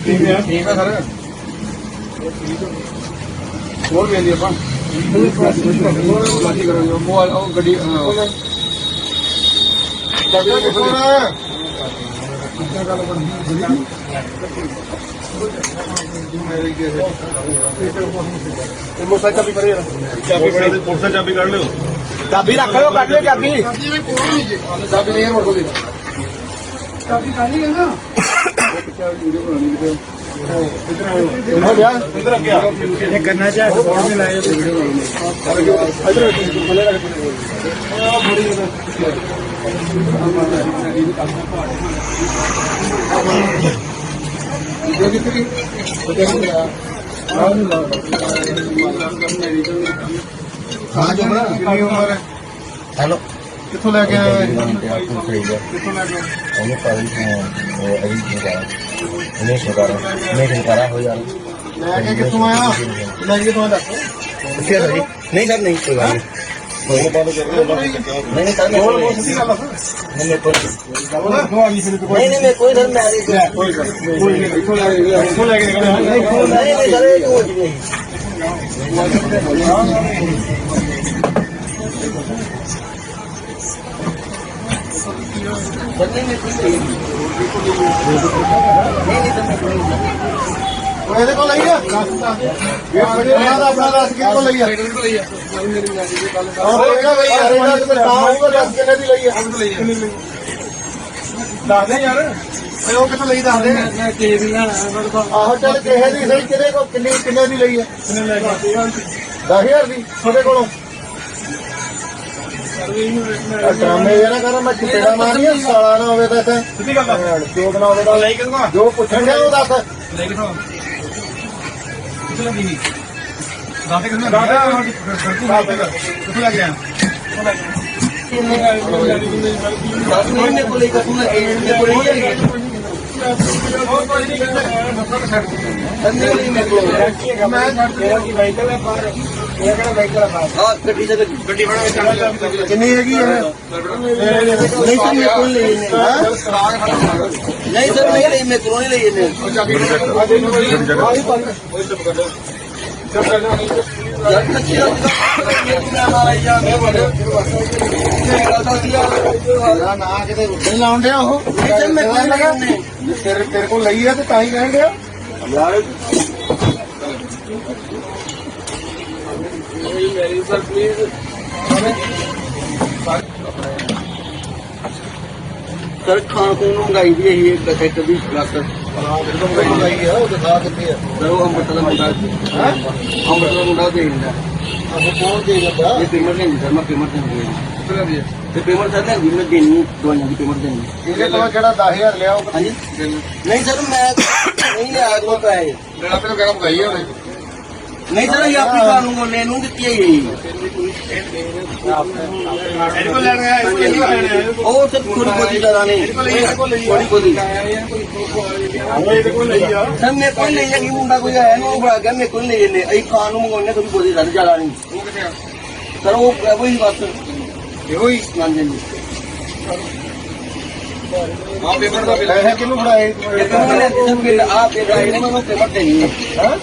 ਠੀਕ ਹੈ। ਠੀਕ ਹੈ ਸਰ। ਹੋਰ ਵੀ ਲਈ ਆਪਾਂ। ਲਾਠੀ ਕਰਾਂਗੇ ਮੋਬਾਈਲ ਉਹ ਗੱਡੀ ਚਾਬੀ ਕਿੱਥੋਂ ਆ ਕਿੱਥੇ ਗੱਲ ਬਣਦੀ ਇਹ ਮੋਟਰ ਚਾਬੀ ਪਰੇ ਚਾਬੀ ਪਰੇ ਮੋਟਰ ਚਾਬੀ ਕੱਢ ਲਿਓ। ਚਾਬੀ ਰੱਖ ਲਓ ਕੱਢ ਲਿਓ ਚਾਬੀ। ਚਾਬੀ ਨਹੀਂ ਹੈ ਮੋੜ ਕੋਲ ਚਾਬੀ ਖਾਲੀ ਹੈ ਨਾ। इधर आ इधर आ ये करना चाहे तो बोर्ड में लाए इधर इधर कहाँ जो बड़ा कितनी उम्र है हेलो ਕਿੱਥੋਂ ਲੈ ਕੇ ਆਏ ਚਾਹੀਏ ਕਿੱਥੋਂ ਲੈ ਕੇ? ਉਹਨੇ ਪਾਈ ਉਹ ਅਈ ਨਿਕਾਰਾ ਉਹਨੇ ਨਿਕਾਰਾ ਉਹਨੇ ਨਿਕਾਰਾ ਹੋ ਜਾ ਲੈ ਕੇ ਕਿੱਥੋਂ ਆਇਆ ਲੈ ਕੇ ਆਇਆ ਦੱਸ ਕਿੱਥੇ ਹੈ ਜੀ ਨਹੀਂ ਸਰ ਨਹੀਂ ਕੋਈ ਗੱਲ ਨਹੀਂ ਕੋਈ ਬਾਤ ਨਹੀਂ ਨਹੀਂ ਸਰ ਮੈਂ ਬੋਲ ਕੋਈ ਗੱਲ ਨਹੀਂ ਮੈਂ ਕੋਈ ਕਿਉਂ ਆ ਗਈ ਨਹੀਂ ਨਹੀਂ ਮੈਂ ਮੈਂ ਕੋਈ ਗੱਲ ਕੋਈ ਨਹੀਂ ਇੱਥੋਂ ਲੈ ਇਹ ਹੋ ਜੀ ਨਹੀਂ ਸਰ ਨਹੀਂ ਮੈਂ ਕੋਈ ਨਹੀਂ ਨਹੀਂ ਕੋਲ ਲਈ ਆ ਇਹ ਬੜੇ ਦਾ ਆਪਣਾ ਦੱਸ ਉਹ ਇਹਦਾ ਬਈ ਯਾਰ ਇਹਦਾ ਤੇ ਤਾਂ ਹੋਊਗਾ ਦੱਸ ਕਿੰਨੇ ਦੀ ਲਈ ਆ ਦੱਸ ਦੇ ਯਾਰ ਓਏ ਉਹ ਕਿੱਥੋਂ ਲਈ ਦੱਸ ਦੇ ਮੈਂ ਕੇ ਵੀ ਲੈਣਾ ਆਹੋ ਚੱਲ ਕਿਸੇ ਦੀ ਸਹੀ ਕਿਹਦੇ ਕੋਲ ਕਿੰਨੀ ਕਿੰਨੇ ਦੀ ਲਈ ਆ ਕਿੰਨੇ ਲੈ ਕੇ 10000 ਦੀ ਤੁਹਾਡੇ ਕੋਲੋਂ ਡਰਾਮੇ ਜਰਾ ਕਰ ਮੈਂ ਚਿੱਟਾ ਮਾਰੀ ਆ ਸਾਲਾ ਨਾ ਹੋਵੇ ਤਾਂ ਇੱਥੇ। ਸਿੱਧੀ ਗੱਲ ਦੱਸ ਜੋਗ ਨਾ ਹੋਵੇ ਤਾਂ ਲਈ ਕਿਦੋਂ ਜੋ ਪੁੱਛਣ ਡਿਆ ਉਹ ਦੱਸ। ਲੈ ਕਿਥੋਂ ਕਿੱਥੇ ਲੱਗੀ ਨਹੀਂ ਦਾਤੇ ਕਿਸ ਨੇ ਦਾਤੇ ਕਿੱਥੇ ਲੱਗ ਗਿਆ ਦੱਸ। ਨਹੀਂ ਮੈਂ ਕੋਈ ਕਸੂਰ ਨਹੀਂ ਮੈਂ ਕੋਈ ਨਹੀਂ ਹੈ ਹੋਰ ਕੋਈ ਨਹੀਂ ਕਿੱਥੇ ਸੰਦੇ ਨਹੀਂ ਮੈਂ ਕੋਈ ਮੈਂ ਤੇਰਾ ਕੀ ਵਾਹੀਕਲ ਹੈ ਬਾਹਰ ਇਹ ਕਿਹੜਾ ਵਾਹੀਕਲ ਹੈ ਆ ਗੱਡੀ ਤੇ ਗੱਡੀ ਬਣਾ ਕੇ ਚੱਲ ਕਿੰਨੀ ਹੈਗੀ ਇਹ? ਨਹੀਂ ਸਰ ਮੈਂ ਕੋਈ ਨਹੀਂ ਨਹੀਂ ਸਰ ਨਹੀਂ ਲਈ ਮੈਂ ਕੋਈ ਨਹੀਂ ਲਈ ਨੇ ਯਾਰ ਕੱਚੀ ਦਾ ਜਿਹੜਾ ਮਾਰਾ ਜਾਂਦੇ ਬੜੇ ਤੇਰਾ ਨਾਂ ਕਿਤੇ ਉੱਤੇ ਲਾਉਣ ਡਿਆ ਉਹ ਸਰ ਮੈਂ ਕੋਈ ਨਹੀਂ ਤੇਰੇ ਤੇਰੇ ਕੋਲ ਲਈ ਆ ਤੇ ਤਾਂ ਹੀ ਕਹਿਣ ਡਿਆ ਯਾਰ ਸਰ ਖਾਣ ਖੂਨ ਨੂੰ ਮੰਗਾਈ ਦੀ ਇਹ ਇੱਕ ਸੈਟ ਦੀ ਲੱਕ ਹਾਂ ਤੇਰੇ ਕੋਲ ਲਈ ਆ ਉਹ ਦਿਖਾ ਕਿੱਥੇ ਆ ਸਰ ਉਹ ਅੰਮ੍ਰਿਤ ਦਾ ਮੁੰਡਾ ਹੈ? ਅੰਮ੍ਰਿਤ ਦਾ ਮੁੰਡਾ ਦੇ ਦਿੰਦਾ ਉਹ ਕੌਣ ਦੇ ਜਾਂਦਾ ਇਹ ਪੇਮੈਂਟ ਨਹੀਂ ਸਰ ਮੈਂ ਪੇਮੈਂਟ ਨਹੀਂ ਦਿੰਦੀ ਇਹਦੇ ਤੇ ਪੇਮੈਂਟ ਸਰ ਨਹੀਂ ਮੈਂ ਦੇਣੀ ਦਵਾਈਆਂ ਦੀ ਪੇਮੈਂਟ ਦੇਣੀ ਕੋਲ ਜਿਹੜਾ 10000 ਲਿਆ ਉਹ ਹਾਂਜੀ। ਨਹੀਂ ਸਰ ਮੈਂ ਨਹੀਂ ਲਿਆ ਕੋਈ ਪੈਸੇ। ਜਿਹੜਾ ਤੇ ਕਿਹੜਾ ਮਗਾਈ ਉਹਨੇ। ਨਹੀਂ ਸਰ ਇਹ ਆਪਣੀ ਕਾਨੂੰਨ ਕੋਲ ਨੂੰ ਦਿੱਤੀ ਹੈ ਇਹਦੇ ਕੋਲ ਲੈਣ ਗਿਆ ਇਸ ਕੇ ਲੈਣ ਉਹ ਸਰ ਥੋੜੀ ਬਹੁਤੀ ਜ਼ਿਆਦਾ ਨਹੀਂ। ਇਹਦੇ ਕੋਲ ਲਈ ਆ। ਸਰ ਮੇਰੇ ਕੋਲ ਨਹੀਂ ਹੈਗੀ ਮੁੰਡਾ ਕੋਈ ਆਇਆ ਨਾ ਉਹ ਬੜਾ ਗਿਆ ਮੇਰੇ ਕੋਲ ਨਹੀਂ ਨੇ ਅਸੀਂ ਖਾਣ ਨੂੰ ਮੰਗਾਉਣੇ ਥੋੜੀ ਬਹੁਤੀ ਜ਼ਿਆਦਾ ਜ਼ਿਆਦਾ ਨਹੀਂ। ਉਹ ਕਿੱਥੇ ਆ ਸਰ ਉਹ ਉਹੀ ਬਸ। ਇਹੋ ਹੀ। ਹਾਂਜੀ ਜੀ ਆ ਪੇਪਰ ਦਾ ਬਿੱਲ ਹੈ। ਕਿਹਨੂੰ ਫੜਾਏ ਇਹ ਤਾਂ ਮੈंने ਸਰ ਬਿੱਲ ਆ ਬਿੱਲ ਆਏ ਨੇ ਮੈਨੂੰ ਪੇਮੈਂਟ ਦੇਣੀ ਹੈ ਹਾਂ?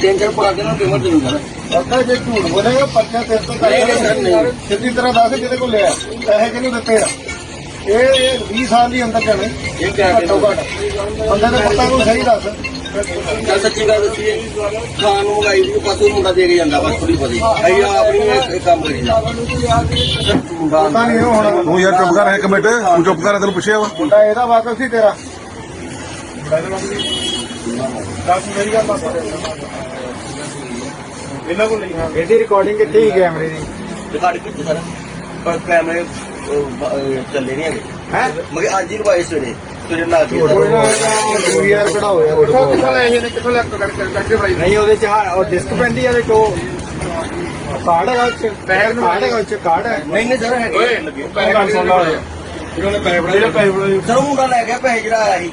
ਤਿੰਨ ਚਾਰ ਪੇਮੈਂਟ ਸਰ ਪਤਾ ਜੇ ਝੂਠ ਬੋਲੇਗਾ ਪਰਚਾ ਤੇਰੇ ਤੋਂ ਨਹੀਂ, ਨਹੀਂ ਸਰ, ਨਹੀਂ। ਸਿੱਧੀ ਤਰ੍ਹਾਂ ਦੱਸ ਜਿਹਦੇ ਕੋਲ ਲਿਆ। ਪੈਸੇ ਕਿਹਨੂੰ ਦਿੱਤੇ ਆ? ਇਹ ਇਹ 20 ਸਾਲ ਦੀ ਅੰਦਰ ਜਾਣੇ। ਇਹ ਕਿਆ ਘੱਟੋ ਘੱਟ। ਬੰਦੇ ਦੇ ਪੁੱਤਾਂ ਨੂੰ ਸਹੀ ਦੱਸ। ਗੱਲ ਸੱਚੀ ਗੱਲ ਦੱਸੀਏ ਖਾਣ ਨੂੰ ਮੰਗਾਈ ਦੀ ਪਾਸੋਂ ਮੁੰਡਾ ਦੇ ਕੇ ਜਾਂਦਾ ਬਸ ਥੋੜੀ ਬਹੁਤੀ। ਅਸੀਂ ਆਪਣੀ ਇਹ ਇਹ ਕੰਮ ਕਰੀ ਜਾ ਪਤਾ ਨਹੀਂ ਇਹ ਹੁਣ। ਤੂੰ ਯਾਰ ਚੁੱਪ ਕਰ ਇੱਕ ਮਿੰਟ। ਤੂੰ ਚੁੱਪ ਕਰ ਤੈਨੂੰ ਪੁੱਛਿਆ ਵਾ। ਮੁੰਡਾ ਇਹਦਾ ਵਾਕਫ ਸੀ ਤੇਰਾ। ਦੱਸ ਮੇਰੀ ਗੱਲ ਦੱਸ। ਇਹਨਾਂ ਕੋਲ ਲਈ ਇਹਦੀ ਰਿਕਾਰਡਿੰਗ ਕਿੱਥੇ ਹੀ ਕੈਮਰੇ ਦੀ? ਰਿਕਾਰਡ ਕੀਤੀ ਸਰ। ਪਰ ਕੈਮਰੇ ਚੱਲੇ ਨਹੀਂ ਹੈਗੇ। ਹੈ? ਮਗੇ ਅੱਜ ਹੀ ਲਵਾਏ ਸਵੇਰੇ। ਸਵੇਰੇ ਨਾ ਕੇ ਯਾਰ ਕਢਾਓ ਯਾਰ ਕਿੱਥੋਂ ਕਿੱਥੋਂ ਲੈ ਇਹਨੇ ਕਿੱਥੋਂ ਲੈ ਕੇ ਕਰਕੇ ਭਾਈ। ਨਹੀਂ ਉਹਦੇ ਚ ਉਹ ਡਿਸਕ ਪੈਂਦੀ ਆ ਦੇ ਕੋ ਕਾਰਡ ਹੈਗਾ ਉੱਚ। ਪੈਰ ਨੂੰ ਕਾਰਡ ਹੈਗਾ ਉੱਚ। ਕਾਰਡ ਹੈ। ਨਹੀਂ ਨਹੀਂ ਸਰ ਹੈਗੇ। ਪੈਸੇ ਕੱਢ ਸੁਣ ਲਾ ਇਹਨਾਂ ਨੇ ਪੈਸੇ ਫੜਾਏ ਸਰ ਮੁੰਡਾ ਲੈ ਗਿਆ ਪੈਸੇ ਜਿਹੜਾ ਆਇਆ ਸੀ।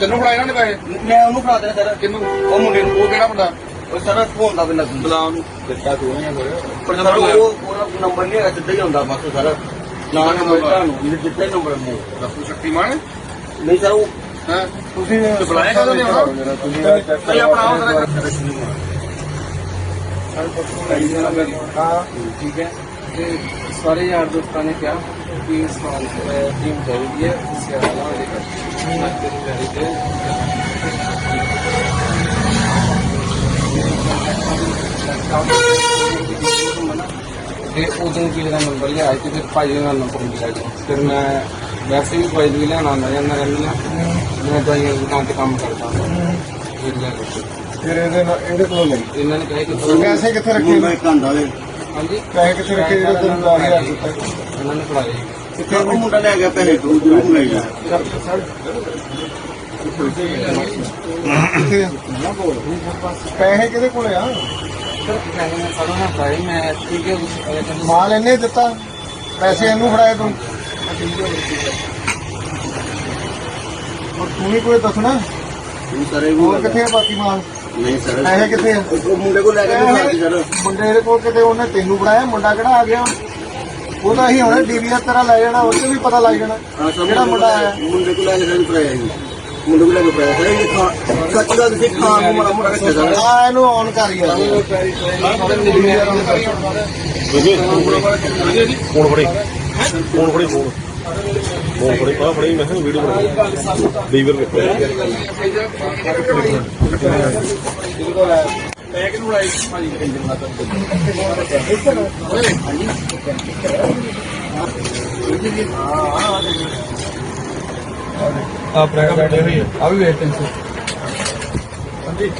ਤੈਨੂੰ ਫੜਾਏ ਇਹਨਾਂ ਨੇ ਪੈਸੇ? ਮੈਂ ਉਹਨੂੰ ਫੜਾ ਦੇਣਾ ਸਰ। ਕਿੰਨੂੰ ਉਹ ਮੁੰਡੇ ਨੂੰ। ਉਹ ਕਿਹੜਾ ਮੁੰਡਾ? ਉਹ ਸਰ ਫੋਨ ਦਾ ਵੀ ਲੱਗ ਬੁਲਾ ਉਹਨੂੰ। ਦਿੱਤਾ ਤੂੰ ਨਹੀਂ ਪਰ ਸਰ ਉਹ ਉਹਦਾ ਨੰਬਰ ਨਹੀਂ ਹੈਗਾ ਸਿੱਧਾ ਹੀ ਹੁੰਦਾ ਬਸ ਸਰ। ਨਾ ਨੰਬਰ ਤੁਹਾਨੂੰ ਜਿਹਦੇ ਦਿੱਤੇ ਨੰਬਰ ਨੇ ਦੱਸੂ ਸ਼ਕਤੀਮਾਨ ਨਹੀਂ ਸਰ ਉਹ ਹਾਂ? ਤੁਸੀਂ ਬੁਲਾਇਆ ਕਦੋਂ ਨੇ ਹੁਣ? ਤੁਸੀਂ ਆਪਣਾ ਆਓ ਜ਼ਰਾ। ਹਾਂ ਠੀਕ ਹੈ। ਤੇ ਸਾਰੇ ਯਾਰ ਦੋਸਤਾਂ ਨੇ ਕਿਹਾ ਕਿ ਤੇ ਤੇ ਉਦੋਂ ਦਾ ਨੰਬਰ ਲਿਆ ਤੇ ਫਿਰ ਭਾਈ ਦਾ ਨੰਬਰ ਮਿਲਿਆ ਜੀ ਫਿਰ ਮੈਂ ਵੈਸੇ ਵੀ ਕੋਈ ਵੀ ਲੈਣਾ ਆਉਂਦਾ ਜਾਂਦਾ ਰਹਿੰਦਾ ਮੈਂ ਦਵਾਈਆਂ ਦੀ ਦੁਕਾਨ ਤੇ ਕੰਮ ਕਰਦਾ। ਫਿਰ ਕੇ ਇਹਦੇ ਨਾਲ ਇਹਦੇ ਕੋਲ ਲਈ? ਇਹਨਾਂ ਨੇ ਕਿਹਾ ਕਿ ਪੈਸੇ ਕਿੱਥੇ ਰੱਖੇ? ਆਂਦਾ ਵੇ ਹਾਂਜੀ। ਪੈਸੇ ਕਿੱਥੇ ਰੱਖੇ ਜਿਹੜੇ ਤੈਨੂੰ 10000 ਦਿੱਤਾ? ਇਹਨਾਂ ਨੇ ਫੜਾਏ। ਜੀ ਕਿੱਥੇ ਉਹ ਮੁੰਡਾ ਲੈ ਗਿਆ ਪੈਸੇ ਤੂੰ ਜ਼ਰੂਰ ਮੰਗਾਈ ਜਾ ਕਿੱਥੇ ਆ? ਪੈਸੇ ਕਿਹਦੇ ਕੋਲ ਆ? ਹੈ ਮਾਲ ਇਹਨੇ ਦਿੱਤਾ। ਪੈਸੇ ਇਹਨੂੰ ਫੜਾਏ ਤੂੰ। ਤੂੰ ਵੀ ਕੋਈ ਦੱਸਣਾ? ਤੂੰ ਸਾਰੇ ਹੋਰ ਕਿੱਥੇ ਆ ਬਾਕੀ ਮਾਲ? ਨਹੀਂ ਸਰ ਪੈਸੇ ਕਿੱਥੇ ਆ? ਮੁੰਡੇ ਕੋਲ ਲੈ ਕੇ ਮੁੰਡੇ ਕੋਲ ਕਿਤੇ ਉਹਨੇ ਤੈਨੂੰ ਫੜਾਇਆ ਮੁੰਡਾ ਕਿਹੜਾ ਆ ਗਿਆ? ਉਹ ਤਾਂ ਅਸੀਂ ਹੁਣੇ ਡੀਵੀਆਰ ਤੇਰਾ ਲੈ ਜਾਣਾ ਉਹ 'ਚ ਵੀ ਪਤਾ ਲੱਗ ਜਾਣਾ ਕਿਹੜਾ ਮੁੰਡਾ ਆਇਆ ਮੁੰਡੇ ਕੋਲ ਲੈ ਕੇ ਸਾਨੂੰ ਪਰਾਇਆ ਜੀ। ਮੁੰਡੇ ਕੋਲ ਲੈ ਕੇ ਪਰਾਇਆ ਇਹ ਖਾ ਸੱਚ ਗੱਲ ਸੀ ਖਾਣ ਨੂੰ ਮਾੜਾ ਮੋਟਾ ਰੱਖਿਆ ਸਰ ਆ ਇਹਨੂੰ ਔਨ ਕਰ ਯਾਰ। ਫੋਨ ਫੜੀ। ਫੋਨ ਫੜੀ ਫੋਨ। ਫੋਨ ਫੜੀ ਆ ਫੜੀ ਮੈਂ ਕਿਹਾ ਵੀਡੀਓ ਬਣਾ। ਲੀਵਰ ਵੇਖੋ। ਬੈਗ ਨੂੰ ਲਾਈ ਭਾਜੀ ਕਹਿੰਦੇ ਨਾ ਤਾਂ ਓਏ ਭਾਜੀ ਆ ਪ੍ਰੈਗਾ ਬੈਠੇ ਹੋਈ ਆ ਵੀ ਵੇਟ ਟੈਂਸ ਹਾਂਜੀ।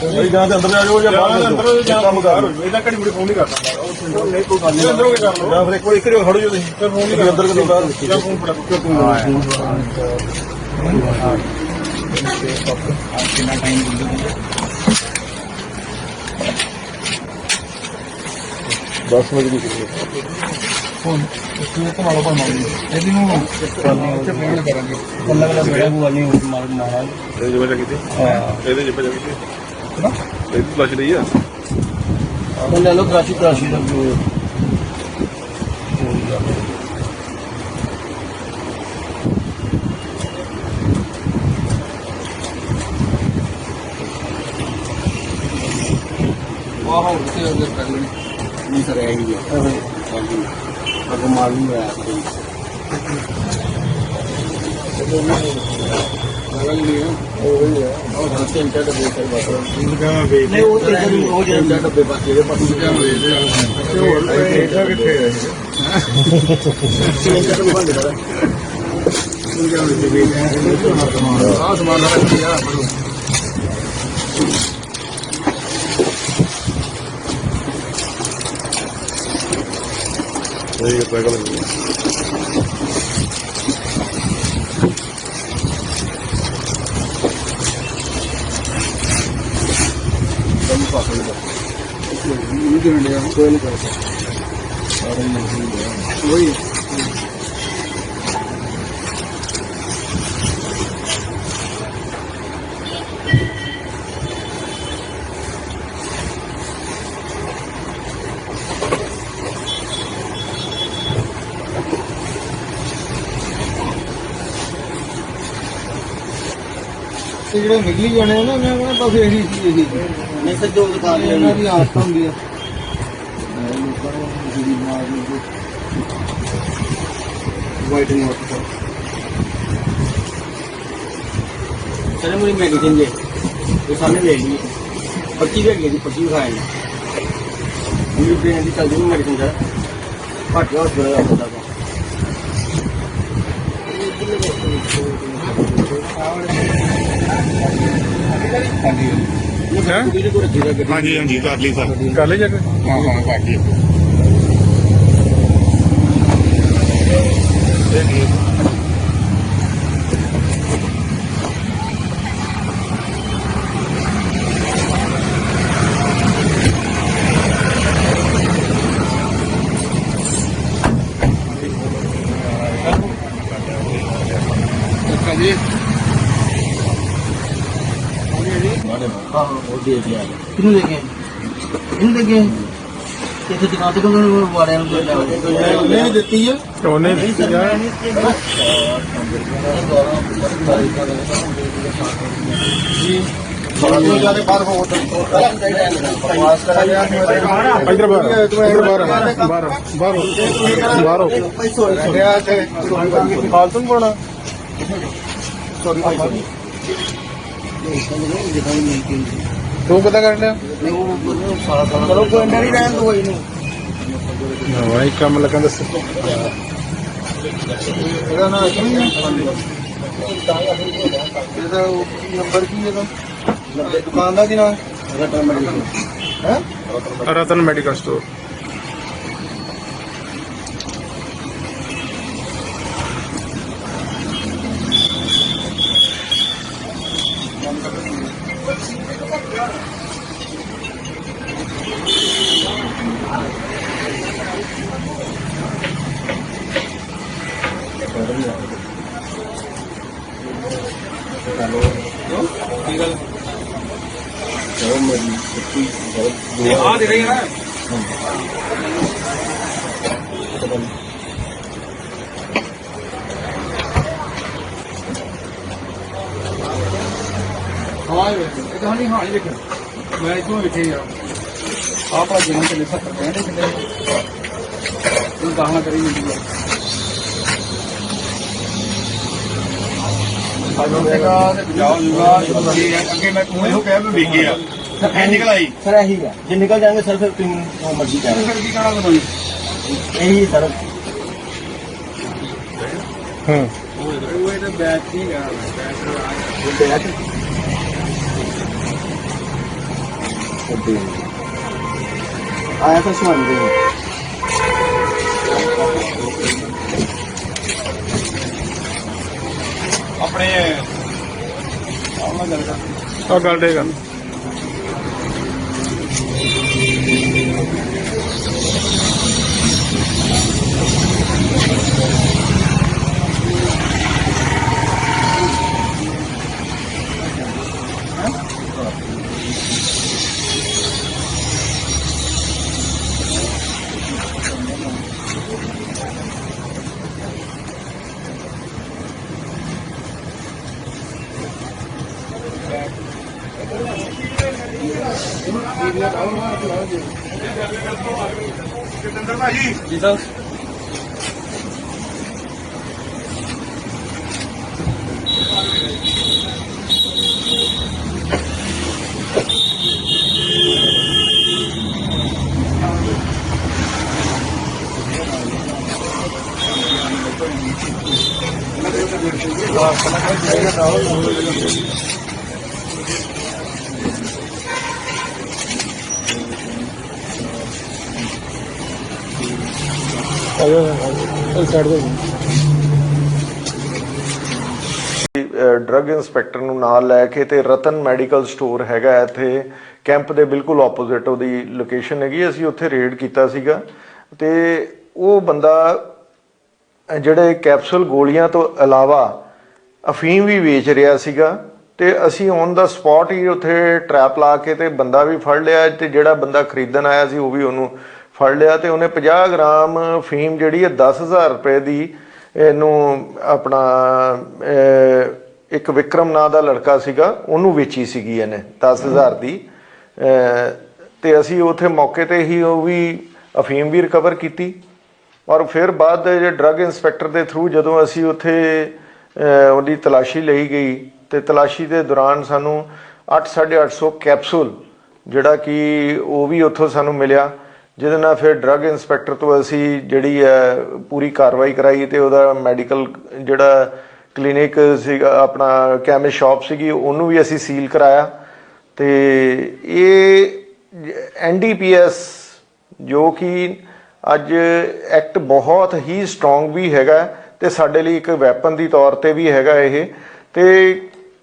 ਕੋਈ ਜਾਂ ਤੇ ਅੰਦਰ ਆ ਜਾਓ ਜਾਂ ਬਾਹਰ ਅੰਦਰ ਜਾਂ ਕੰਮ ਕਰ ਇਹਦਾ ਘੜੀ ਮੁੜੀ ਫੋਨ ਨਹੀਂ ਕਰਦਾ ਨਹੀਂ ਕੋਈ ਗੱਲ ਨਹੀਂ ਅੰਦਰ ਹੋ ਕੇ ਕਰ ਲਓ ਜਾਂ ਫਿਰ ਇੱਕ ਵਾਰ ਇੱਕ ਵਾਰ ਖੜੋ ਜੋ ਤੁਸੀਂ ਫਿਰ ਫੋਨ ਨਹੀਂ ਅੰਦਰ ਕਦੋਂ ਬਾਹਰ ਨਿਕਲ ਜਾਂ ਫੋਨ ਫੜਾ ਕੇ ਫੋਨ ਹਾਂ ਕਿੰਨਾ ਟਾਈਮ ਦਿੰਦੇ 10 ਵਜੇ ਦੀ ਹੁਣ ਤੂੰ ਕਮਾ ਲਓ ਭਾਵੇਂ ਇਹਦੀ ਨੂੰ ਚੱਲਣੇ ਚੱਲਣੇ ਕਰਾਂਗੇ। ਕੱਲਾ ਕੱਲਾ ਬੜਾ ਬੁਆ ਨਹੀਂ ਹੁਣ ਮਾਰ ਮਾਰਾ। ਇਹ ਜਿਵੇਂ ਲੱਗੀ ਤੇ ਹਾਂ। ਇਹਦੇ ਜਿਵੇਂ ਲੱਗੀ ਤੇ ਨਾ ਇਹ ਤੂੰ ਲੱਗ ਰਹੀ ਆ ਲੈ ਲਓ ਕਰਾਸ਼ੀ ਕਰਾਸ਼ੀ ਦਾ ਸਰ ਇਹ ਹੀ। ਹੈ। ਹਾਂਜੀ। ਅਗੋ ਮਾਲੂਮ ਹੈ ਆਪको ਲਗਲ ਨਹੀਂ ਹੈ। ਉਹ ਤਿੰਨ ਚਾਰ ਡੱਬੇ ਸਰ ਬਸ। ਨਹੀਂ ਉਹ ਤੇ ਜਿਹੜੀ ਉਹ ਜਿਹੜੇ ਚਾਰ ਡੱਬੇ ਬਸ ਜਿਹੜੇ ਬਸ ਹੋਰ ਪੈਸਾ ਕਿੱਥੇ ਹੈ ਚਾਰ ਡੱਬੇ ਬੰਦ ਕਰ। ਆਹ ਸਮਾਨ ਦਾ ਰੱਖੀ ਆ ਇਹ ਪੈਗਾ ਲੱਗੀ ਨਹੀਂ ਦੇਣ ਡਿਆ ਕੋਈ ਨਹੀਂ ਕਰਦਾ ਸਾਰੇ ਨਹੀਂ ਉਹੀ ਤੇ ਜਿਹੜੇ ਨਿਕਲੀ ਜਾਣੇ ਆ ਨਾ ਮੈਂ ਕਹਿੰਦਾ ਬਸ ਇਹੀ ਸੀ ਇਹੀ ਨਹੀਂ ਜੋ ਦੁਕਾਨ ਇਹ ਇਹਨਾਂ ਦੀ ਆਦਤ ਹੁੰਦੀ ਆ। ਲੋਕਾਂ ਨੂੰ ਜਿਹੜੀ ਮਾਰ ਨੂੰ ਮੇਰੀ ਮੈਡੀਸਿਨ ਜੇ ਉਹ ਸਾਹਮਣੇ ਲੈ ਲਈ ਪੱਚੀ ਦੇ ਗਈ ਪੱਚੀ ਖਾਏ ਨੇ। ਇਹ ਬ੍ਰੇਨ ਦੀ ਚੱਲਦੀ ਨਹੀਂ ਮੈਡੀਸਿਨ ਸਰ। ਘੱਟ ਗਿਆ ਉਸ ਵੇਲੇ ਆਪਦਾ ਦਾ। ਹਾਂਜੀ ਹਾਂਜੀ। ਕਰ ਲਈ ਸਰ। ਕਰ ਲਈ ਜਾ ਕੇ? ਹਾਂ ਹਾਂ ਕਰ ਲਈ। ਅੱਛਾ ਜੀ ਹਾਂ ਉਹ ਦੇ ਦਿਆ ਕਿਹਨੂੰ ਦੇ ਕੇ ਕਿਹਨੂੰ ਦੇ ਕੇ ਇੱਥੇ ਦੁਕਾਨ ਤੇ ਕੋਲ ਵਾਲਿਆਂ ਨੂੰ ਕੋਈ ਲੈ ਉਹਨੇ ਵੀ ਦਿੱਤੀ ਆ ਉਹਨੇ ਬਹੁਤ ਜ਼ਿਆਦਾ ਬਾਹਰ ਹੋ ਪਾਸ ਕਰਾ ਗਿਆ ਇਧਰ ਬਾਹਰ ਇਧਰ ਬਾਹਰ ਬਾਹਰ ਬਾਹਰ ਬਾਹਰ ਗਿਆ ਤੇ ਫਾਲਤੂ ਤੂੰ ਪਤਾ ਕਰ ਲਿਆ ਚਲੋ ਕੋਈ ਨਹੀਂ ਰਹਿਣ ਦੋ ਇਹਨੂੰ ਨਵਾਂ ਹੀ ਕੰਮ ਲੱਗਾ ਦੱਸ। ਇਹਦਾ ਨਾਮ ਕੀ ਹੈ? ਇਹਦਾ ਨੰਬਰ ਕੀ ਹੈ ਇਹਦਾ? ਦੁਕਾਨ ਦਾ ਕੀ ਨਾਮ ਹੈ? ਰਤਨ ਮੈਡੀਕਲ ਸਟੋਰ ਆ ਦੇ ਰਹੀ ਹੈ ਹਾਂ ਇਹ ਵੇਖੋ ਇਹ ਤਾਂ ਨਹੀਂ ਹਾਂ ਇਹ ਵੇਖੋ ਮੈਂ ਇਥੋਂ ਵੇਖੇ ਆ ਆਪ ਆ ਜਿਹਨਾਂ ਤੇ ਲਿਖਾ ਕਰ ਕਹਿੰਦੇ ਕਿੰਨੇ ਇਹ ਗਾਹਾਂ ਕਰੀ ਜਾਂਦੀ ਆ ਆਜੋ ਦੇਖਾ ਤੇ ਜਾਓ ਜੂਗਾ ਇਹ ਅੱਗੇ ਮੈਂ ਤੂੰ ਇਹੋ ਕਹਿ ਵੀ ਵਿਗੇ ਆ ਐ ਨਿਕਲ ਆਈ ਸਰ ਇਹੀ ਹੈ ਜੇ ਨਿਕਲ ਜਾਣਗੇ ਸਰ ਫਿਰ ਤੁਸੀਂ ਜੋ ਮਰਜ਼ੀ ਕਰ ਫਿਰ ਕੀ ਕਰਾਂ ਮੈਨੂੰ ਇਹੀ ਸਰ ਹੂੰ ਉਹ ਇਹਦਾ ਬੈਚ ਹੀ ਆ ਆਇਆ ਤਾਂ ਸੁਣ ਦੇ। ਆਪਣੇ ਆਉਣਾ ਗੱਲ ਕਰ ਆ ਗੱਲ ਦੇ ਗੱਲ। đâu? Hãy subscribe ਜੀ ਸਰ ਸਾਈਡ ਦੇ ਡਰੱਗ ਇੰਸਪੈਕਟਰ ਨੂੰ ਨਾਲ ਲੈ ਕੇ ਤੇ ਰਤਨ ਮੈਡੀਕਲ ਸਟੋਰ ਹੈਗਾ ਇੱਥੇ। ਕੈਂਪ ਦੇ ਬਿਲਕੁਲ ਆਪੋਜ਼ਿਟ ਉਹਦੀ ਲੋਕੇਸ਼ਨ ਹੈਗੀ। ਅਸੀਂ ਉੱਥੇ ਰੇਡ ਕੀਤਾ ਸੀਗਾ। ਤੇ ਉਹ ਬੰਦਾ ਜਿਹੜੇ ਕੈਪਸੂਲ ਗੋਲੀਆਂ ਤੋਂ ਇਲਾਵਾ ਅਫੀਮ ਵੀ ਵੇਚ ਰਿਹਾ ਸੀਗਾ। ਤੇ ਅਸੀਂ ਔਨ ਦਾ ਸਪੌਟ ਹੀ ਉੱਥੇ ਟਰੈਪ ਲਾ ਕੇ ਤੇ ਬੰਦਾ ਵੀ ਫੜ ਲਿਆ ਤੇ ਜਿਹੜਾ ਬੰਦਾ ਖਰੀਦਣ ਆਇਆ ਸੀ, ਉਹ ਵੀ ਉਹਨੂੰ ਫੜ ਲਿਆ ਤੇ ਉਹਨੇ 50 ਗ੍ਰਾਮ ਫੀਮ ਜਿਹੜੀ ਹੈ 10000 ਰੁਪਏ ਦੀ ਇਹਨੂੰ ਆਪਣਾ ਇੱਕ ਵਿਕਰਮ ਨਾਂ ਦਾ ਲੜਕਾ ਸੀਗਾ ਉਹਨੂੰ ਵੇਚੀ ਸੀਗੀ ਇਹਨੇ 10000 ਦੀ। ਅਹ, ਤੇ ਅਸੀਂ ਉੱਥੇ ਮੌਕੇ ਤੇ ਹੀ ਉਹ ਵੀ ਅਫੀਮ ਵੀ ਰਿਕਵਰ ਕੀਤੀ। ਔਰ ਫਿਰ ਬਾਅਦ ਦੇ ਜੇ ਡਰੱਗ ਇੰਸਪੈਕਟਰ ਦੇ ਥਰੂ ਜਦੋਂ ਅਸੀਂ ਉੱਥੇ ਉਹਦੀ ਤਲਾਸ਼ੀ ਲਈ ਗਈ ਤੇ ਤਲਾਸ਼ੀ ਦੇ ਦੌਰਾਨ ਸਾਨੂੰ 8-850 ਕੈਪਸੂਲ ਜਿਹੜਾ ਕਿ ਉਹ ਵੀ ਉੱਥੋਂ ਸਾਨੂੰ ਮਿਲਿਆ। ਜਿਹਦੇ ਨਾਲ ਫਿਰ ਡਰੱਗ ਇੰਸਪੈਕਟਰ ਤੋਂ ਅਸੀਂ ਜਿਹੜੀ ਹੈ ਪੂਰੀ ਕਾਰਵਾਈ ਕਰਾਈ ਤੇ ਉਹਦਾ ਮੈਡੀਕਲ ਜਿਹੜਾ ਕਲੀਨਿਕ ਸੀਗਾ, ਆਪਣਾ ਕੈਮਿਸਟ ਸ਼ਾਪ ਸੀਗੀ, ਉਹਨੂੰ ਵੀ ਅਸੀਂ ਸੀਲ ਕਰਾਇਆ। ਤੇ ਇਹ ਐਨਡੀਪੀਐਸ ਜੋ ਕਿ ਅੱਜ ਐਕਟ ਬਹੁਤ ਹੀ ਸਟਰੋਂਗ ਵੀ ਹੈਗਾ ਤੇ ਸਾਡੇ ਲਈ ਇੱਕ ਵੈਪਨ ਦੀ ਤੌਰ ਤੇ ਵੀ ਹੈਗਾ ਇਹ। ਤੇ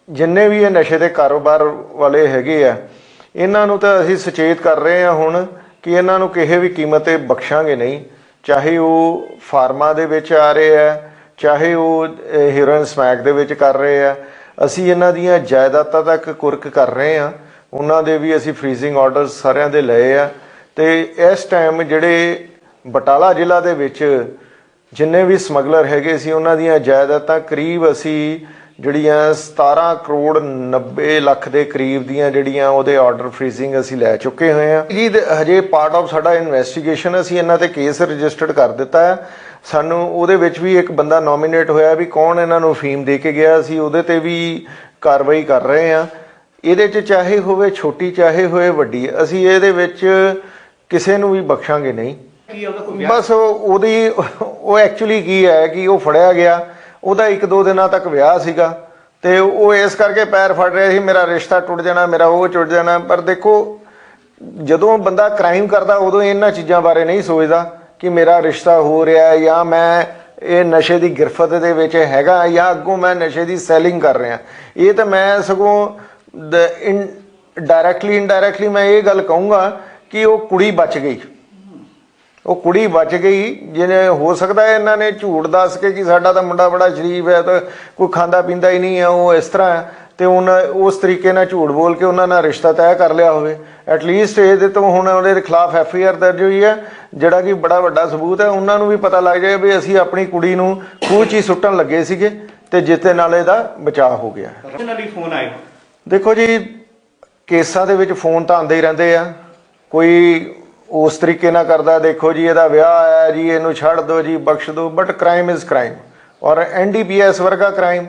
ਜਿੰਨੇ ਵੀ ਇਹ ਨਸ਼ੇ ਦੇ ਕਾਰੋਬਾਰ ਵਾਲੇ ਹੈਗੇ ਆ, ਇਹਨਾਂ ਨੂੰ ਤਾਂ ਅਸੀਂ ਸੁਚੇਤ ਕਰ ਰਹੇ ਹਾਂ ਹੁਣ। ਕਿ ਇਹਨਾਂ ਨੂੰ ਕਿਸੇ ਵੀ ਕੀਮਤ ਤੇ ਬਖਸ਼ਾਂਗੇ ਨਹੀਂ। ਚਾਹੇ ਉਹ ਫਾਰਮਾ ਦੇ ਵਿੱਚ ਆ ਰਹੇ ਆ, ਚਾਹੇ ਉਹ ਹੀਰੋਇਨ ਸਮੈਕ ਦੇ ਵਿੱਚ ਕਰ ਰਹੇ ਆ। ਅਸੀਂ ਇਹਨਾਂ ਦੀਆਂ ਜਾਇਦਾਦਾਂ ਤੱਕ ਕੁਰਕ ਕਰ ਰਹੇ ਆ ਉਹਨਾਂ ਦੇ ਵੀ ਅਸੀਂ ਫ੍ਰੀਜ਼ਿੰਗ ਆਰਡਰਸ ਸਾਰਿਆਂ ਦੇ ਲਏ ਆ। ਤੇ ਇਸ ਟਾਈਮ ਜਿਹੜੇ ਬਟਾਲਾ ਜ਼ਿਲ੍ਹਾ ਦੇ ਵਿੱਚ ਜਿੰਨੇ ਵੀ ਸਮਗਲਰ ਹੈਗੇ ਸੀ, ਉਹਨਾਂ ਦੀਆਂ ਜਾਇਦਾਦਾਂ ਕਰੀਬ ਅਸੀਂ ਜਿਹੜੀਆਂ 17 ਕਰੋੜ 90 ਲੱਖ ਦੇ ਕਰੀਬ ਦੀਆਂ ਜਿਹੜੀਆਂ ਉਹਦੇ ਆਰਡਰ ਫ੍ਰੀਜ਼ਿੰਗ ਅਸੀਂ ਲੈ ਚੁੱਕੇ ਹੋਏ ਹਾਂ। ਜੀ ਹਜੇ ਪਾਰਟ ਆਫ ਸਾਡਾ ਇਨਵੈਸਟੀਗੇਸ਼ਨ ਅਸੀਂ ਇਹਨਾਂ ਤੇ ਕੇਸ ਰਜਿਸਟਰਡ ਕਰ ਦਿੱਤਾ ਹੈ। ਸਾਨੂੰ ਉਹਦੇ ਵਿੱਚ ਵੀ ਇੱਕ ਬੰਦਾ ਨੋਮੀਨੇਟ ਹੋਇਆ ਵੀ ਕੌਣ ਇਹਨਾਂ ਨੂੰ ਫੀਮ ਦੇ ਕੇ ਗਿਆ ਸੀ ਉਹਦੇ ਤੇ ਵੀ ਕਾਰਵਾਈ ਕਰ ਰਹੇ ਹਾਂ। ਇਹਦੇ 'ਚ ਚਾਹੇ ਹੋਵੇ ਛੋਟੀ ਚਾਹੇ ਹੋਵੇ ਵੱਡੀ ਅਸੀਂ ਇਹਦੇ ਵਿੱਚ ਕਿਸੇ ਨੂੰ ਵੀ ਬਖਸ਼ਾਂਗੇ ਨਹੀਂ। ਬਸ ਉਹ- ਉਹਦੀ ਉਹ ਐਕਚੁਅਲੀ ਕੀ ਹੈ ਕਿ ਉਹ ਫੜਿਆ ਗਿਆ। ਉਹਦਾ ਇੱਕ ਦੋ ਦਿਨਾਂ ਤੱਕ ਵਿਆਹ ਸੀਗਾ ਤੇ ਉਹ ਇਸ ਕਰਕੇ ਪੈਰ ਫੜ ਰਿਹਾ ਸੀ, ਮੇਰਾ ਰਿਸ਼ਤਾ ਟੁੱਟ ਜਾਣਾ, ਮੇਰਾ ਉਹ ਟੁੱਟ ਜਾਣਾ। ਪਰ ਦੇਖੋ, ਜਦੋਂ ਬੰਦਾ ਕ੍ਰਾਈਮ ਕਰਦਾ, ਉਦੋਂ ਇਹਨਾਂ ਚੀਜ਼ਾਂ ਬਾਰੇ ਨਹੀਂ ਸੋਚਦਾ ਕਿ ਮੇਰਾ ਰਿਸ਼ਤਾ ਹੋ ਰਿਹਾ ਹੈ ਜਾਂ ਮੈਂ ਇਹ ਨਸ਼ੇ ਦੀ ਗਿਰਫਤ ਦੇ ਵਿੱਚ ਹੈਗਾ ਜਾਂ ਅੱਗੋਂ ਮੈਂ ਨਸ਼ੇ ਦੀ ਸੈਲਿੰਗ ਕਰ ਰਿਹਾ। ਇਹ ਤਾਂ ਮੈਂ ਸਗੋਂ ਡਾਇਰੈਕਟਲੀ ਇਨਡਾਇਰੈਕਟਲੀ ਮੈਂ ਇਹ ਗੱਲ ਕਹੂੰਗਾ ਕਿ ਉਹ ਕੁੜੀ ਬਚ ਗਈ। ਉਹ ਕੁੜੀ ਬਚ ਗਈ ਜਿਹਨੇ ਹੋ ਸਕਦਾ ਹੈ ਇਹਨਾਂ ਨੇ ਝੂਠ ਦੱਸ ਕੇ ਕਿ ਸਾਡਾ ਤਾਂ ਮੁੰਡਾ ਬੜਾ ਸ਼ਰੀਫ ਹੈ ਤਾਂ ਕੋਈ ਖਾਂਦਾ ਪੀਂਦਾ ਹੀ ਨਹੀਂ ਹੈ ਉਹ ਇਸ ਤਰ੍ਹਾਂ ਤੇ ਉਹਨਾਂ ਉਸ ਤਰੀਕੇ ਨਾਲ ਝੂਠ ਬੋਲ ਕੇ ਉਹਨਾਂ ਨਾਲ ਰਿਸ਼ਤਾ ਤੈਅ ਕਰ ਲਿਆ ਹੋਵੇ। ਐਟ ਲੀਸਟ ਇਹਦੇ ਤੋਂ ਹੁਣ ਉਹਦੇ ਖਿਲਾਫ ਐਫ ਆਈ ਆਰ ਦਰਜ ਹੋਈ ਹੈ ਜਿਹੜਾ ਕਿ ਬੜਾ ਵੱਡਾ ਸਬੂਤ ਹੈ। ਉਹਨਾਂ ਨੂੰ ਵੀ ਪਤਾ ਲੱਗ ਜਾਏ ਵੀ ਅਸੀਂ ਆਪਣੀ ਕੁੜੀ ਨੂੰ ਖੂਹ 'ਚ ਹੀ ਸੁੱਟਣ ਲੱਗੇ ਸੀਗੇ ਤੇ ਜਿੱਤੇ ਨਾਲ ਇਹਦਾ ਬਚਾਅ ਹੋ ਗਿਆ। ਪਰਸਨਲੀ ਫੋਨ ਆਏ ਦੇਖੋ ਜੀ ਕੇਸਾਂ ਦੇ ਵਿੱਚ ਫੋਨ ਤਾਂ ਆਉਂਦੇ ਹੀ ਰਹਿੰਦੇ ਆ। ਕੋਈ ਉਸ ਤਰੀਕੇ ਨਾਲ ਕਰਦਾ ਦੇਖੋ ਜੀ ਇਹਦਾ ਵਿਆਹ ਆਇਆ ਜੀ ਇਹਨੂੰ ਛੱਡ ਦਿਓ ਜੀ ਬਖਸ਼ ਦਿਓ ਬਟ ਕ੍ਰਾਈਮ ਇਜ਼ ਕ੍ਰਾਈਮ ਔਰ ਐਨਡੀਪੀਐਸ ਵਰਗਾ ਕ੍ਰਾਈਮ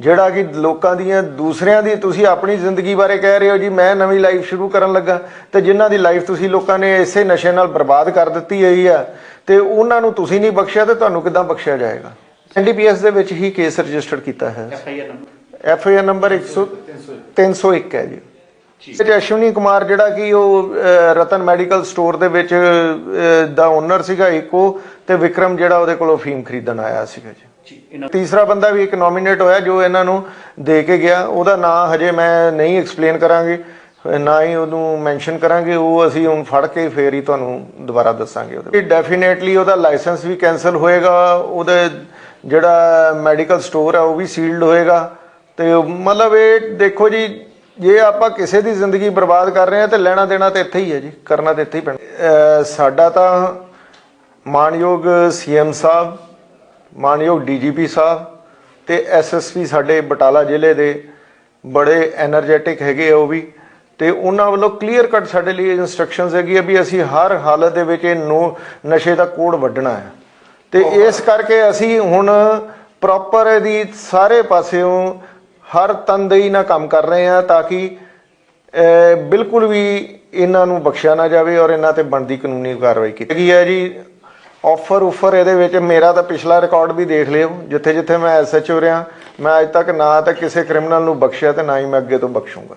ਜਿਹੜਾ ਕਿ ਲੋਕਾਂ ਦੀਆਂ ਦੂਸਰਿਆਂ ਦੀ ਤੁਸੀਂ ਆਪਣੀ ਜ਼ਿੰਦਗੀ ਬਾਰੇ ਕਹਿ ਰਹੇ ਹੋ ਜੀ ਮੈਂ ਨਵੀਂ ਲਾਈਫ ਸ਼ੁਰੂ ਕਰਨ ਲੱਗਾ ਤੇ ਜਿਨ੍ਹਾਂ ਦੀ ਲਾਈਫ ਤੁਸੀਂ ਲੋਕਾਂ ਨੇ ਇਸੇ ਨਸ਼ੇ ਨਾਲ ਬਰਬਾਦ ਕਰ ਦਿੱਤੀ ਹੋਈ ਆ ਤੇ ਉਹਨਾਂ ਨੂੰ ਤੁਸੀਂ ਨਹੀਂ ਬਖਸ਼ਿਆ ਤੇ ਤੁਹਾਨੂੰ ਕਿੱਦਾਂ ਬਖਸ਼ਿਆ ਜਾਏਗਾ? ਐਨਡੀਪੀਐਸ ਦੇ ਵਿੱਚ ਹੀ ਕੇਸ ਰਜਿਸਟਰ ਕੀਤਾ ਹੈ। F I R number. F I R number 100 301 ਹੈ ਜੀ। ਤੇ ਅਸ਼ਵਨੀ ਕੁਮਾਰ ਜਿਹੜਾ ਕਿ ਉਹ ਰਤਨ ਮੈਡੀਕਲ ਸਟੋਰ ਦੇ ਵਿੱਚ ਦਾ ਓਨਰ ਸੀਗਾ ਇੱਕੋ ਤੇ ਵਿਕਰਮ ਜਿਹੜਾ ਉਹਦੇ ਕੋਲੋਂ ਫੀਮ ਖਰੀਦਣ ਆਇਆ ਸੀਗਾ ਜੀ। ਤੀਸਰਾ ਬੰਦਾ ਵੀ ਇੱਕ ਨੋਮੀਨੇਟ ਹੋਇਆ ਜੋ ਇਹਨਾਂ ਨੂੰ ਦੇ ਕੇ ਗਿਆ। ਉਹਦਾ ਨਾਂ ਹਜੇ ਮੈਂ ਨਹੀਂ ਐਕਸਪਲੇਨ ਕਰਾਂਗੇ ਨਾ ਹੀ ਉਹਨੂੰ ਮੈਂਸ਼ਨ ਕਰਾਂਗੇ। ਉਹ ਅਸੀਂ ਹੁਣ ਫੜ ਕੇ ਫੇਰ ਹੀ ਤੁਹਾਨੂੰ ਦੁਬਾਰਾ ਦੱਸਾਂਗੇ ਉਹਦੇ ਡੈਫੀਨੇਟਲੀ ਉਹਦਾ ਲਾਇਸੈਂਸ ਵੀ ਕੈਨਸਲ ਹੋਏਗਾ। ਉਹਦੇ ਜਿਹੜਾ ਮੈਡੀਕਲ ਸਟੋਰ ਹੈ ਉਹ ਵੀ ਸੀਲਡ ਹੋਏਗਾ। ਤੇ ਮਤਲਬ ਇਹ ਦੇਖੋ ਜੀ ਜੇ ਆਪਾਂ ਕਿਸੇ ਦੀ ਜ਼ਿੰਦਗੀ ਬਰਬਾਦ ਕਰ ਰਹੇ ਆ ਤੇ ਲੈਣਾ ਦੇਣਾ ਤੇ ਇੱਥੇ ਹੀ ਹੈ ਜੀ ਕਰਨਾ ਤੇ ਇੱਥੇ ਹੀ ਪੈਣਾ। ਸਾਡਾ ਤਾਂ ਮਾਨਯੋਗ ਸੀਐਮ ਸਾਹਿਬ ਮਾਨਯੋਗ ਡੀਜੀਪੀ ਸਾਹਿਬ ਤੇ ਐਸਐਸਪੀ ਸਾਡੇ ਬਟਾਲਾ ਜ਼ਿਲ੍ਹੇ ਦੇ ਬੜੇ ਐਨਰਜੈਟਿਕ ਹੈਗੇ ਆ ਉਹ ਵੀ ਤੇ ਉਹਨਾਂ ਵੱਲੋਂ ਕਲੀਅਰ ਕੱਟ ਸਾਡੇ ਲਈ ਇਨਸਟਰਕਸ਼ਨਸ ਹੈਗੀ ਆ ਵੀ ਅਸੀਂ ਹਰ ਹਾਲਤ ਦੇ ਵਿੱਚ ਇਹ ਨੋ ਨਸ਼ੇ ਦਾ ਕੋੜ ਵੱਢਣਾ ਹੈ। ਤੇ ਇਸ ਕਰਕੇ ਅਸੀਂ ਹੁਣ ਪ੍ਰੋਪਰ ਇਹਦੀ ਸਾਰੇ ਪਾਸਿਓਂ ਹਰ ਤਨਦੇਹੀ ਨਾਲ ਕੰਮ ਕਰ ਰਹੇ ਹਾਂ ਤਾਂ ਕਿ ਬਿਲਕੁਲ ਵੀ ਇਹਨਾਂ ਨੂੰ ਬਖਸ਼ਿਆ ਨਾ ਜਾਵੇ ਔਰ ਇਹਨਾਂ ਤੇ ਬਣਦੀ ਕਾਨੂੰਨੀ ਕਾਰਵਾਈ ਕੀਤੀ ਗਈ ਹੈ ਜੀ ਆਫਰ ਉਫਰ ਇਹਦੇ ਵਿੱਚ ਮੇਰਾ ਤਾਂ ਪਿਛਲਾ ਰਿਕਾਰਡ ਵੀ ਦੇਖ ਲਿਓ ਜਿੱਥੇ ਜਿੱਥੇ ਮੈਂ ਐਸਐਚਓ ਰਿਹਾ, ਮੈਂ ਅੱਜ ਤੱਕ ਨਾ ਤਾਂ ਕਿਸੇ ਕ੍ਰਿਮੀਨਲ ਨੂੰ ਬਖਸ਼ਿਆ ਤੇ ਨਾ ਹੀ ਮੈਂ ਅੱਗੇ ਤੋਂ ਬਖਸ਼ੂੰਗਾ।